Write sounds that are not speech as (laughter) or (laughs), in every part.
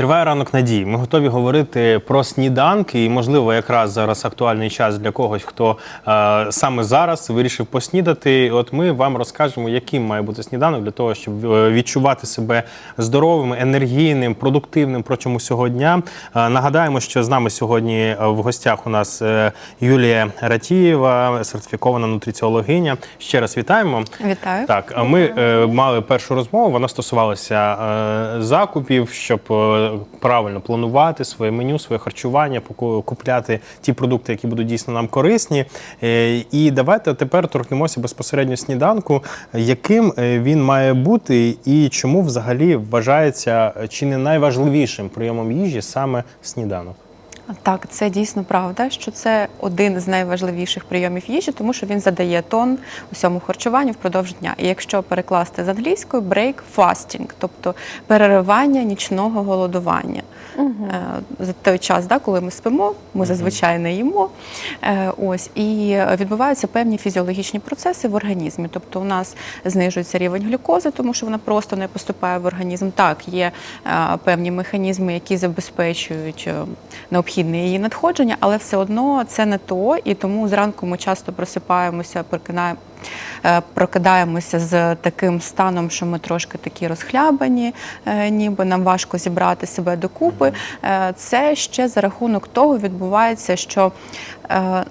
Триває ранок надії. Ми готові говорити про сніданки, і можливо, якраз зараз актуальний час для когось, хто е, саме зараз вирішив поснідати. І От ми вам розкажемо, яким має бути сніданок для того, щоб е, відчувати себе здоровим, енергійним, продуктивним протягом усього дня. Е, нагадаємо, що з нами сьогодні е, в гостях у нас е, Юлія Ратієва, сертифікована нутриціологиня. Ще раз вітаємо. Вітаю. Так, ми е, мали першу розмову. Вона стосувалася е, закупів, щоб правильно планувати своє меню, своє харчування, купляти ті продукти, які будуть дійсно нам корисні. Е, і давайте тепер торкнемося безпосередньо сніданку, яким е, він має бути, і чому взагалі вважається е, чи не найважливішим прийомом їжі саме сніданок. Так, це дійсно правда, що це один з найважливіших прийомів їжі, тому що він задає тон усьому харчуванню впродовж дня. І якщо перекласти з англійської break fasting, тобто переривання нічного голодування. Е, За той час, да, коли ми спимо, ми зазвичай не їмо. Е, Ось і відбуваються певні фізіологічні процеси в організмі. Тобто, у нас знижується рівень глюкози, тому що вона просто не поступає в організм. Так, є е, певні механізми, які забезпечують е, необхідне її надходження, але все одно це не то, і тому зранку ми часто просипаємося, прокидаємо. Е, Прокидаємося з таким станом, що ми трошки такі розхлябані, е, ніби нам важко зібрати себе докупи. Е, Це ще за рахунок того відбувається, що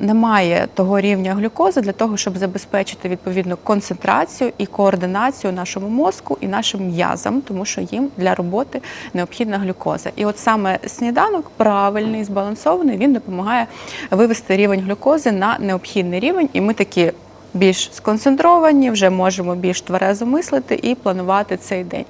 немає того рівня глюкози для того, щоб забезпечити відповідну концентрацію і координацію нашому мозку і нашим м'язам, тому що їм для роботи необхідна глюкоза. І от саме сніданок правильний, збалансований, він допомагає вивести рівень глюкози на необхідний рівень, і ми такі. Більш сконцентровані, вже можемо більш тверезо мислити і планувати цей день.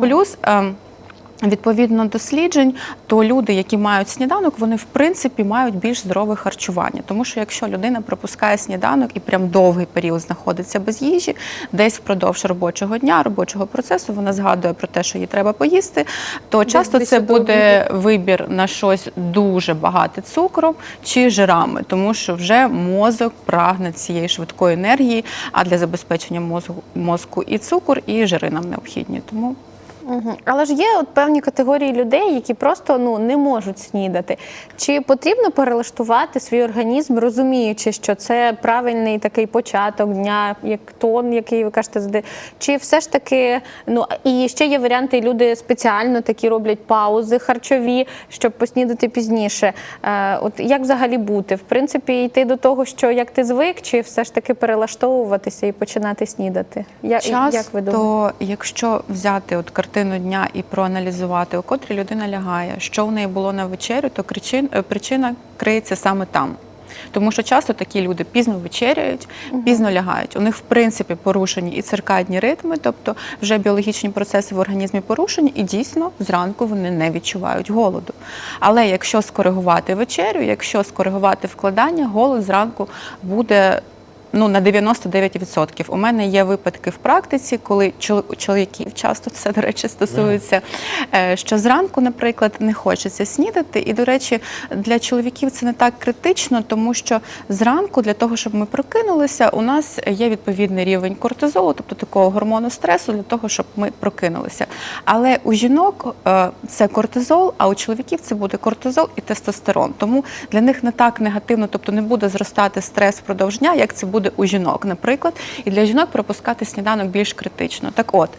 Плюс ем, Відповідно досліджень, то люди, які мають сніданок, вони в принципі мають більш здорове харчування. Тому що якщо людина пропускає сніданок і прям довгий період знаходиться без їжі, десь впродовж робочого дня, робочого процесу, вона згадує про те, що їй треба поїсти, то часто це буде вибір на щось дуже багате цукром чи жирами, тому що вже мозок прагне цієї швидкої енергії. А для забезпечення мозку мозку і цукор, і жири нам необхідні. Тому Мгм. Але ж є от певні категорії людей, які просто ну не можуть снідати. Чи потрібно перелаштувати свій організм, розуміючи, що це правильний такий початок дня, як тон, який ви кажете, чи все ж таки, ну і ще є варіанти, люди спеціально такі роблять паузи харчові, щоб поснідати пізніше. Е, от як взагалі бути? В принципі, йти до того, що як ти звик, чи все ж таки перелаштовуватися і починати снідати? Я, Часто, як ви думаєте? якщо взяти от картину дня і проаналізувати, у котрій людина лягає, що в неї було на вечерю, то е, причина криється саме там. Тому що часто такі люди пізно вечеряють, пізно лягають. У них в принципі порушені і циркадні ритми, тобто вже біологічні процеси в організмі порушені, і дійсно зранку вони не відчувають голоду. Але якщо скоригувати вечерю, якщо скоригувати вкладання, голод зранку буде ну на 99%. У мене є випадки в практиці, коли чол- чоловіків часто це до речі стосується, е, що зранку, наприклад, не хочеться снідати. І, до речі, для чоловіків це не так критично, тому що зранку, для того, щоб ми прокинулися, у нас є відповідний рівень кортизолу, тобто такого гормону стресу, для того, щоб ми прокинулися. Але у жінок е, це кортизол, а у чоловіків це буде кортизол і тестостерон. Тому для них не так негативно, тобто не буде зростати стрес впродовж дня, як це буде у жінок, наприклад. І для жінок пропускати сніданок більш критично. Так от,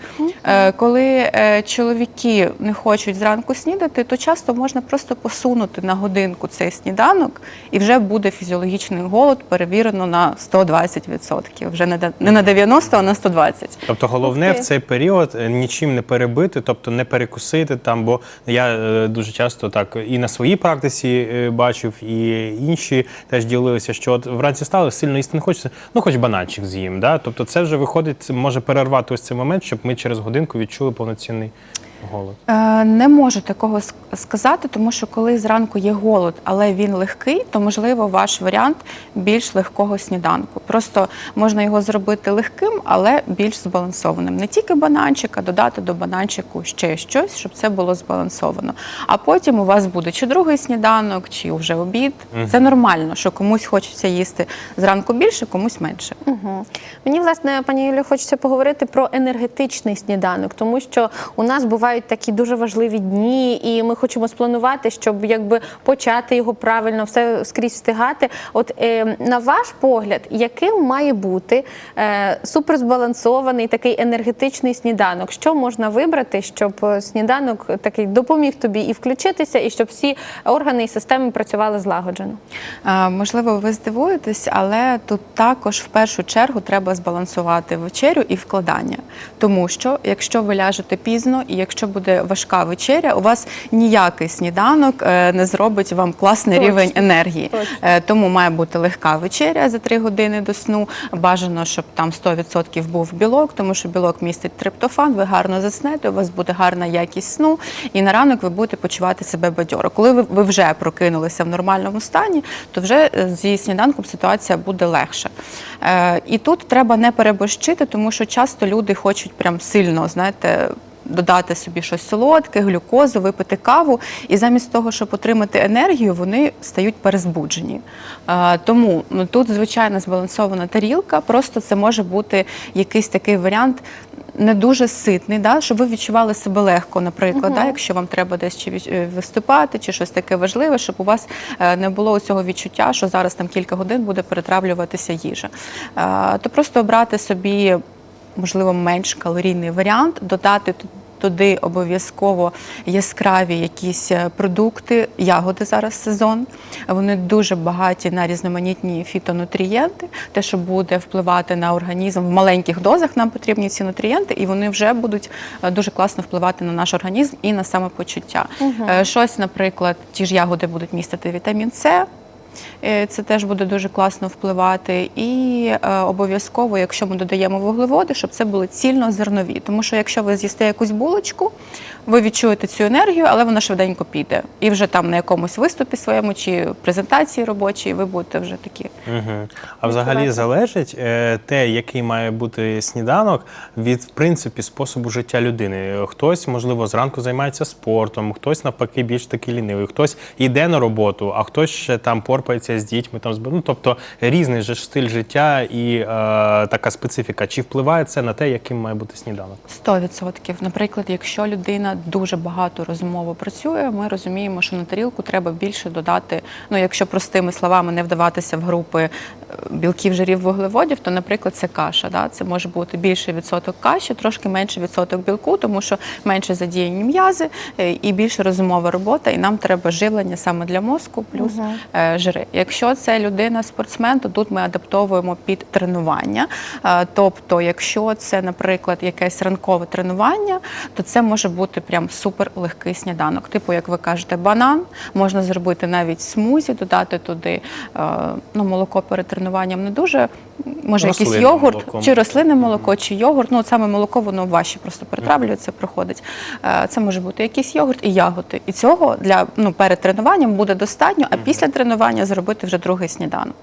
е, коли е, чоловіки не хочуть зранку снідати, то часто можна просто посунути на годинку цей сніданок, і вже буде фізіологічний голод перевірено на 120%. Вже не на- не на 90, а на 120. Тобто головне в цей період е, нічим не перебити, тобто не перекусити там, бо я дуже часто так і на своїй практиці бачив, і інші теж ділилися, що от вранці стали сильно їсти не хочеться, ну хоч бананчик з'їм. Да? Тобто це вже виходить, це може перервати ось цей момент, щоб ми через годинку відчули повноцінний голод. Е, Не можу такого сказати, тому що коли зранку є голод, але він легкий, то можливо ваш варіант більш легкого сніданку. Просто можна його зробити легким, але більш збалансованим. Не тільки бананчик, а додати до бананчику ще щось, щоб це було збалансовано. А потім у вас буде чи другий сніданок, чи вже обід. Це нормально, що комусь хочеться їсти зранку більше, комусь менше. Угу. Мені, власне, пані Юлі, хочеться поговорити про енергетичний сніданок, тому що у нас буває бувають такі дуже важливі дні, і ми хочемо спланувати, щоб якби почати його правильно, все скрізь встигати. От е, на ваш погляд, яким має бути е, суперзбалансований такий енергетичний сніданок? Що можна вибрати, щоб е, сніданок такий допоміг тобі і включитися, і щоб всі органи і системи працювали злагоджено? Е, Можливо, ви здивуєтесь, але тут також в першу чергу треба збалансувати вечерю і вкладання. Тому що якщо ви ляжете пізно і якщо буде важка вечеря, у вас ніякий сніданок е, не зробить вам класний Точно. рівень енергії. Точно. Е, Тому має бути легка вечеря за 3 години до сну. Бажано, щоб там 100% був білок, тому що білок містить триптофан, ви гарно заснете, у вас буде гарна якість сну, і на ранок ви будете почувати себе бадьоро. Коли ви, ви вже прокинулися в нормальному стані, то вже е, зі сніданком ситуація буде легша. Е, І тут треба не переборщити, тому що часто люди хочуть прям сильно, знаєте. Додати собі щось солодке, глюкозу, випити каву, і замість того, щоб отримати енергію, вони стають перезбуджені. Е, Тому ну, тут звичайно збалансована тарілка. Просто це може бути якийсь такий варіант не дуже ситний, да, щоб ви відчували себе легко, наприклад, да, якщо вам треба десь чи е, виступати, чи щось таке важливе, щоб у вас е, не було цього відчуття, що зараз там кілька годин буде перетравлюватися їжа. То просто обрати собі можливо, менш калорійний варіант, додати ту- туди обов'язково яскраві якісь е, продукти, ягоди зараз сезон. Вони дуже багаті на різноманітні фітонутрієнти, те, що буде впливати на організм в маленьких дозах, нам потрібні ці нутрієнти, і вони вже будуть е, дуже класно впливати на наш організм і на самопочуття. Е, Щось, наприклад, ті ж ягоди будуть містити вітамін С. Е, Це теж буде дуже класно впливати. І е, обов'язково, якщо ми додаємо вуглеводи, щоб це були цільнозернові. Тому що якщо ви з'їсте якусь булочку, ви відчуєте цю енергію, але вона швиденько піде. І вже там на якомусь виступі своєму чи презентації робочій ви будете вже такі. Угу. А взагалі залежить е, те, який має бути сніданок від в принципі способу життя людини. Хтось, можливо, зранку займається спортом, хтось навпаки більш таки лінивий, хтось йде на роботу, а хтось ще там порпається з дітьми. Там ну, тобто різний же стиль життя і е, така специфіка. Чи впливає це на те, яким має бути сніданок? 100%. Наприклад, якщо людина дуже багато розумово працює, ми розуміємо, що на тарілку треба більше додати. Ну, якщо простими словами не вдаватися в групи е, білків, жирів, вуглеводів, то, наприклад, це каша. Да? Це може бути більший відсоток каші, трошки менший відсоток білку, тому що менше задіяні м'язи е, і більше розумова робота, і нам треба живлення саме для мозку, плюс е, жири. Якщо це людина спортсмен, то тут ми адаптовуємо під тренування. Тобто, якщо це, наприклад, якесь ранкове тренування, то це може бути прям супер легкий сніданок. Типу, як ви кажете, банан можна зробити навіть смузі, додати туди ну, молоко перед тренуванням не дуже. Може, якийсь йогурт, молоко. чи рослинне молоко, чи йогурт. Ну, от саме молоко, воно важче просто перетравлюється, проходить. Е, Це може бути якийсь йогурт і ягоди. І цього для ну, перед тренуванням буде достатньо, а після тренування зробити вже другий сніданок.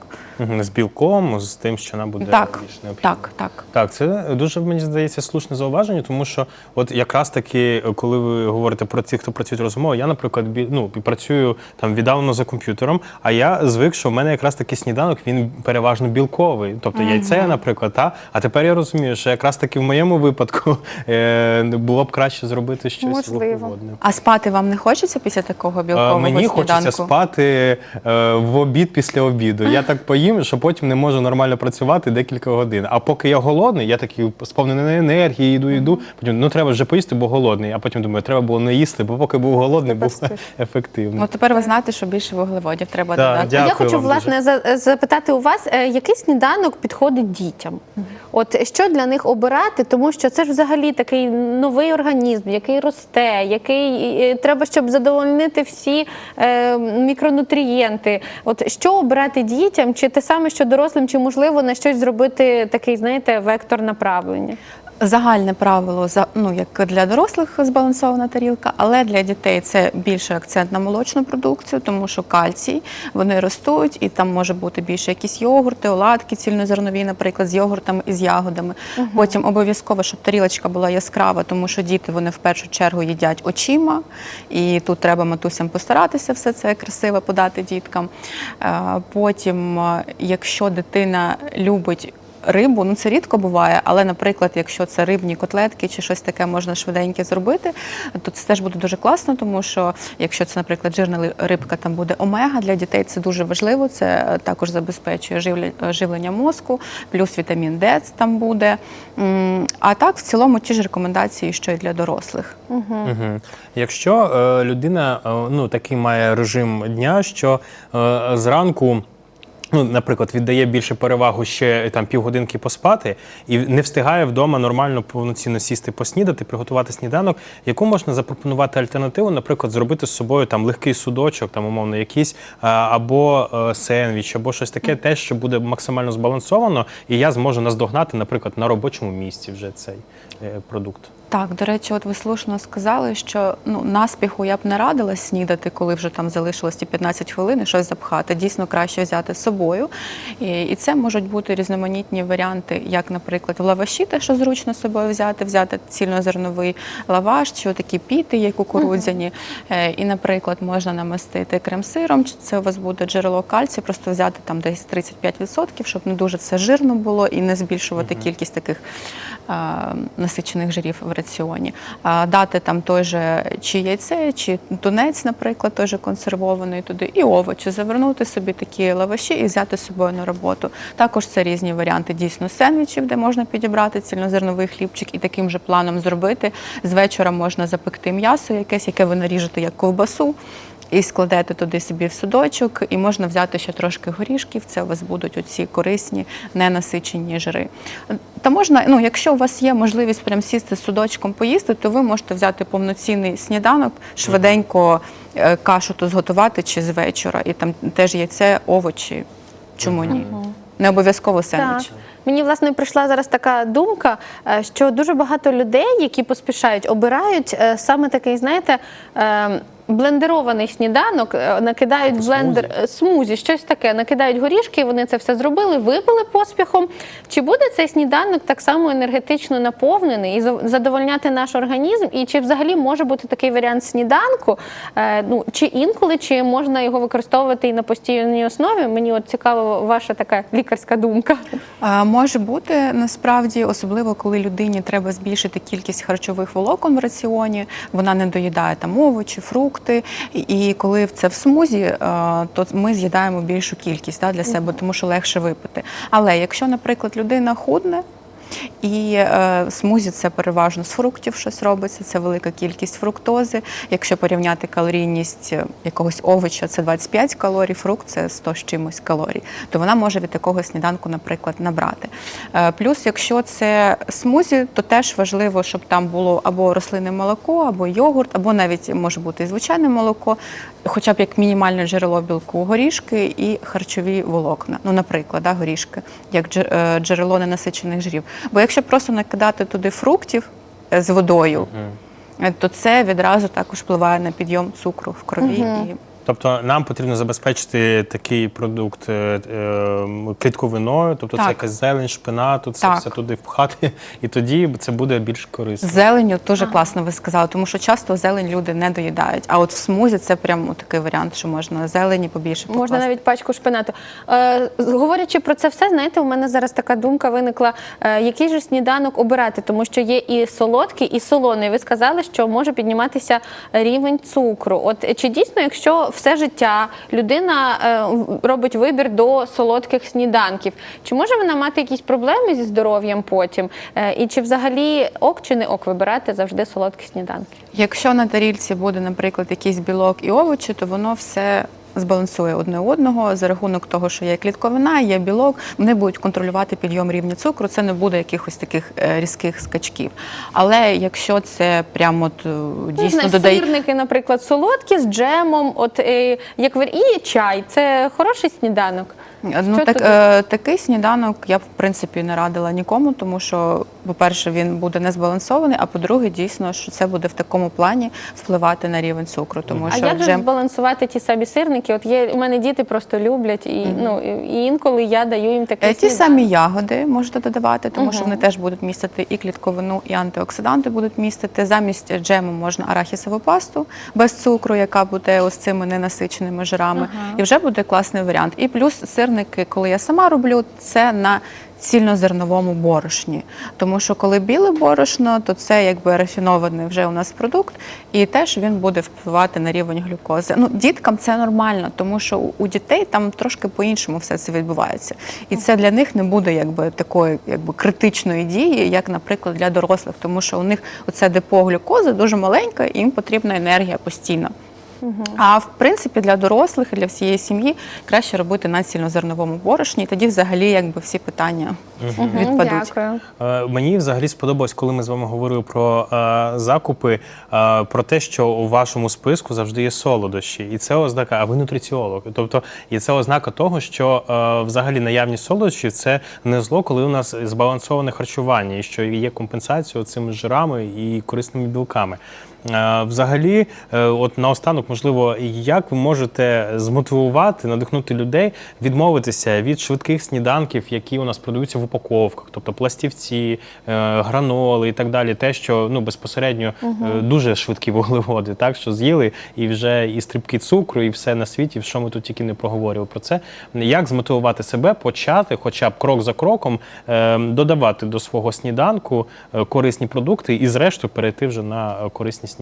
З білком, з тим, що нам буде Так, більш необхідно. так, так. Так, це дуже мені здається слушне зауваження, тому що от якраз таки, коли ви говорите про тих, хто працює розумово, я, наприклад, ну, працюю там віддалено за комп'ютером, а я звик, що в мене якраз такий сніданок він переважно білковий. Тобто яйце, наприклад, та а тепер я розумію, що якраз таки в моєму випадку (laughs) е, було б краще зробити щось Можливо. А спати вам не хочеться після такого Е, білкового Мені сніданку? хочеться спати е, в обід після обіду. Я так поїм, що потім не можу нормально працювати декілька годин. А поки я голодний, я такий сповнений енергії, йду, йду. Потім ну треба вже поїсти, бо голодний. А потім думаю, треба було не їсти, бо поки був голодний, був ефективний. Ну тепер ви знаєте, що більше вуглеводів треба Так, додати. дякую Я хочу вам власне за- запитати у вас, е, який сніданок підходить дітям? От що для них обирати, тому що це ж взагалі такий новий організм, який росте, який треба, щоб задовольнити всі е, мікронутрієнти. От що обирати дітям, чи те саме, що дорослим, чи можливо на щось зробити такий, знаєте, вектор направлення? Загальне правило ну як для дорослих збалансована тарілка, але для дітей це більше акцент на молочну продукцію, тому що кальцій вони ростуть, і там може бути більше якісь йогурти, оладки цільнозернові, наприклад, з йогуртами і з ягодами. Потім обов'язково, щоб тарілочка була яскрава, тому що діти вони в першу чергу їдять очима, і тут треба матусям постаратися все це красиво подати діткам. Е, Потім, е, якщо дитина любить рибу, ну це рідко буває, але, наприклад, якщо це рибні котлетки чи щось таке можна швиденьке зробити, то це теж буде дуже класно, тому що якщо це, наприклад, жирна рибка, там буде омега для дітей, це дуже важливо. Це е, також забезпечує е, живлення мозку, плюс вітамін Д там буде. А так, в цілому, ті ж рекомендації, що і для дорослих. Угу. Якщо е, людина ну, такий має режим дня, що зранку. Ну, наприклад, віддає більше перевагу ще там півгодинки поспати і не встигає вдома нормально повноцінно сісти поснідати, приготувати сніданок. Яку можна запропонувати альтернативу, наприклад, зробити з собою там легкий судочок, там умовно якийсь, або е, сендвіч, або щось таке, те, що буде максимально збалансовано, і я зможу наздогнати, наприклад, на робочому місці вже цей е, продукт. Так, до речі, от ви слушно сказали, що ну наспіху я б не радила снідати, коли вже там залишилось ті 15 хвилин і щось запхати. Дійсно краще взяти з собою. І, і це можуть бути різноманітні варіанти, як, наприклад, в лаваші, те, що зручно з собою взяти, взяти цільнозерновий лаваш, чи такі піти, є кукурудзяні. Е, І, наприклад, можна намастити крем-сиром, чи це у вас буде джерело кальцію, просто взяти там десь 35%, щоб не дуже все жирно було і не збільшувати кількість таких е, насичених жирів в раціоні. Дати там той же чи яйце, чи тунець, наприклад, той же консервований туди, і овочі, завернути собі такі лаваші і взяти з собою на роботу. Також це різні варіанти дійсно сендвічів, де можна підібрати цільнозерновий хлібчик і таким же планом зробити. З вечора можна запекти м'ясо якесь, яке ви наріжете як ковбасу. І складете туди собі в судочок, і можна взяти ще трошки горішків. Це у вас будуть оці корисні, ненасичені жири. Та можна, ну якщо у вас є можливість прям сісти з судочком поїсти, то ви можете взяти повноцінний сніданок, швиденько е, кашу то зготувати чи з вечора, і там теж яйце, овочі. Чому ні? Не обов'язково сендвіч. Мені власне прийшла зараз така думка, е, що дуже багато людей, які поспішають, обирають е, саме такий, знаєте. Блендерований сніданок, е, накидають в блендер е, смузі, щось таке, накидають горішки, вони це все зробили, випили поспіхом. Чи буде цей сніданок так само енергетично наповнений і задовольняти наш організм? І чи взагалі може бути такий варіант сніданку? Е, Ну чи інколи, чи можна його використовувати і на постійній основі? Мені от цікава ваша така лікарська думка. А, Може бути насправді, особливо коли людині треба збільшити кількість харчових волокон в раціоні, вона не доїдає там овочі, фрукти. І і коли це в смузі, е, то ми з'їдаємо більшу кількість да, для себе, тому що легше випити. Але якщо, наприклад, людина худне. І е, смузі це переважно з фруктів щось робиться, це велика кількість фруктози. Якщо порівняти калорійність е, якогось овоча, це 25 калорій, фрукт це 100 з чимось калорій, то вона може від такого сніданку, наприклад, набрати. Е, плюс, якщо це смузі, то теж важливо, щоб там було або рослинне молоко, або йогурт, або навіть може бути і звичайне молоко, хоча б як мінімальне джерело білку, горішки і харчові волокна. Ну, наприклад, да, горішки, як е, джерело ненасичених жирів. Бо якщо просто накидати туди фруктів е, з водою, е, то це відразу також впливає на підйом цукру в крові. І Тобто нам потрібно забезпечити такий продукт е, е, клітковиною, тобто це якась зелень, шпинату, це Так. все туди впхати, (laughs) і тоді це буде більш корисно. Зеленню дуже класно ви сказали, тому що часто зелень люди не доїдають. А от в смузі це прямо такий варіант, що можна зелені побільше Можна навіть пачку шпинату. Е, говорячи про це все, знаєте, у мене зараз така думка виникла, е, який же сніданок обирати, тому що є і солодкий, і солоний. Ви сказали, що може підніматися рівень цукру. От чи дійсно, якщо все життя людина е, робить вибір до солодких сніданків, чи може вона мати якісь проблеми зі здоров'ям потім? Е, і чи взагалі ок чи не ок вибирати завжди солодкі сніданки? Якщо на тарілці буде, наприклад, якийсь білок і овочі, то воно все збалансує одне одного за рахунок того, що є клітковина, є білок. Вони будуть контролювати підйом рівня цукру. Це не буде якихось таких е, різких скачків. Але якщо це прямо е, Ну, дійсно додає. сирники, наприклад, солодкі з джемом, от е, як і чай. Це хороший сніданок. Ну так е, такий сніданок я б в принципі не радила нікому, тому що, по-перше, він буде незбалансований, а по-друге, дійсно, що це буде в такому плані впливати на рівень цукру. Тому А що як же джем збалансувати ті самі сирники? От є у мене діти просто люблять, і ну і інколи я даю їм такий Е, Ті самі ягоди можете додавати, тому що вони теж будуть містити і клітковину, і антиоксиданти будуть містити. Замість джему можна арахісову пасту без цукру, яка буде ось цими ненасиченими жирами, і вже буде класний варіант. І плюс сирники, коли я сама роблю, це на цільнозерновому борошні. Тому що коли біле борошно, то це якби рафінований вже у нас продукт, і теж він буде впливати на рівень глюкози. Ну, діткам це нормально, тому що у дітей там трошки по-іншому все це відбувається. І це для них не буде якби такої якби критичної дії, як, наприклад, для дорослих, тому що у них оце депо глюкози дуже маленьке, і їм потрібна енергія постійно. А в принципі для дорослих і для всієї сім'ї краще робити на цільнозерновому борошні, і тоді взагалі якби всі питання відпадуть. Дякую. Е, Мені взагалі сподобалось, коли ми з вами говорили про е, закупи, е, про те, що у вашому списку завжди є солодощі, і це ознака, а ви нутриціолог. Тобто, і це ознака того, що е, взагалі наявність солодощів це не зло, коли у нас збалансоване харчування, і що є компенсація цими жирами і корисними білками. Е, Взагалі, е, от наостанок, можливо, як ви можете змотивувати, надихнути людей відмовитися від швидких сніданків, які у нас продаються в упаковках, тобто пластівці, е, граноли і так далі, те, що ну безпосередньо е, дуже швидкі вуглеводи, так що з'їли і вже і стрибки цукру, і все на світі, що ми тут тільки не проговорювали про це. Як змотивувати себе, почати, хоча б крок за кроком, додавати до свого сніданку корисні продукти і, зрештою, перейти вже на корисні сніданки.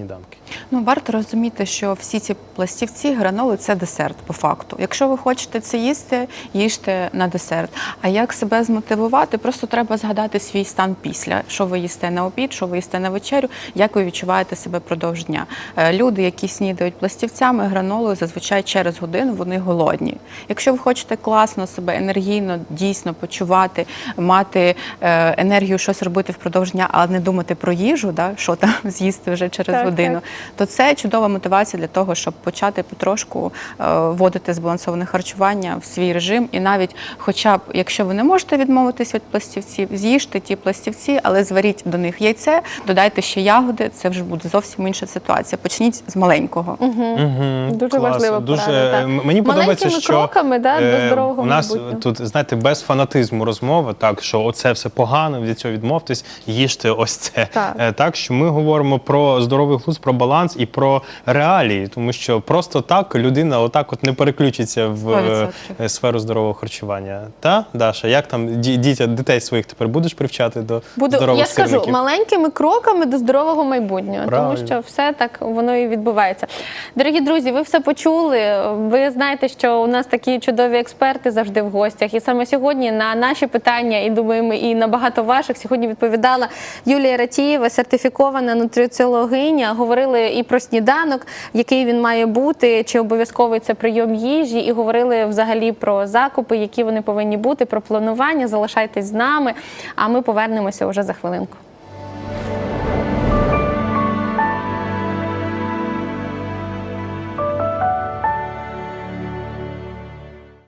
Ну варто розуміти, що всі ці пластівці, граноли це десерт по факту. Якщо ви хочете це їсти, їжте на десерт. А як себе змотивувати? Просто треба згадати свій стан після, що ви їсте на обід, що ви їсте на вечерю, як ви відчуваєте себе продовж дня. Е, Люди, які снідають пластівцями, гранолою, зазвичай через годину вони голодні. Якщо ви хочете класно себе енергійно, дійсно почувати, мати е, енергію щось робити впродовж дня, але не думати про їжу, да, що там (laughs) з'їсти вже через Так, годину, так. то це чудова мотивація для того, щоб почати потрошку е, вводити збалансоване харчування в свій режим. І навіть, хоча б, якщо ви не можете відмовитись від пластівців, з'їжте ті пластівці, але зваріть до них яйце, додайте ще ягоди. Це вже буде зовсім інша ситуація. Почніть з маленького. Дуже класно. важлива Дуже порада, мені подобається, що кроками, да, до е, здорового у нас майбутнього. тут знаєте без фанатизму розмова, так що оце все погано, від цього відмовтесь, їжте ось це. Так. Е, так що ми говоримо про здоровий глузд, про баланс і про реалії, тому що просто так людина отак от не переключиться в е, 100%. е, сферу здорового харчування. Та Даша, як там ді- дітя дітей своїх тепер будеш привчати до Буду, здорових я скажу, сирників? маленькими кроками до здорового майбутнього, Правильно. тому що все так воно і відбувається. Дорогі друзі, ви все почули. Ви знаєте, що у нас такі чудові експерти завжди в гостях. І саме сьогодні на наші питання, і думаємо, і на багато ваших сьогодні відповідала Юлія Ратієва, сертифікована нутриціологиня. Говорили і про сніданок, який він має бути, чи обов'язковий це прийом їжі, і говорили взагалі про закупи, які вони повинні бути, про планування. Залишайтесь з нами, а ми повернемося вже за хвилинку.